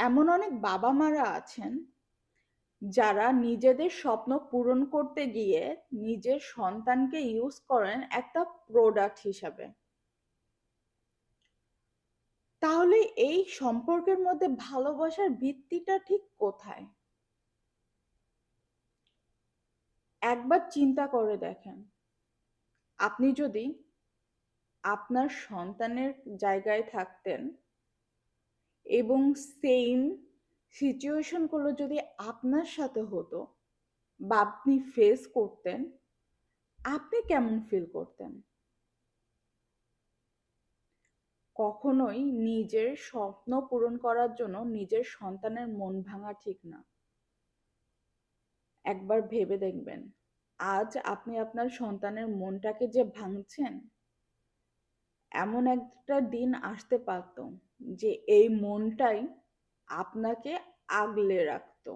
এমন অনেক বাবা-মারা আছেন, যারা নিজেদের স্বপ্ন পূরণ করতে গিয়ে নিজের সন্তানকে ইউজ করেন একটা প্রোডাক্ট হিসাবে। তাহলে এই সম্পর্কের মধ্যে ভালোবাসার ভিত্তিটা ঠিক কোথায়? একবার চিন্তা করে দেখেন। আপনি যদি আপনার সন্তানের জায়গায় থাকতেন এবং সেইম সিচুয়েশনগুলো যদি আপনার সাথে হতো বা আপনি ফেস করতেন, আপনি কেমন ফিল করতেন? কখনোই নিজের স্বপ্ন পূরণ করার জন্য নিজের সন্তানের মন ভাঙা ঠিক না। একবার ভেবে দেখবেন, আজ আপনি আপনার সন্তানের মনটাকে যে ভাঙছেন, এমন একটা দিন আসতে পারত যে এই মনটাই আপনাকে আগলে রাখত।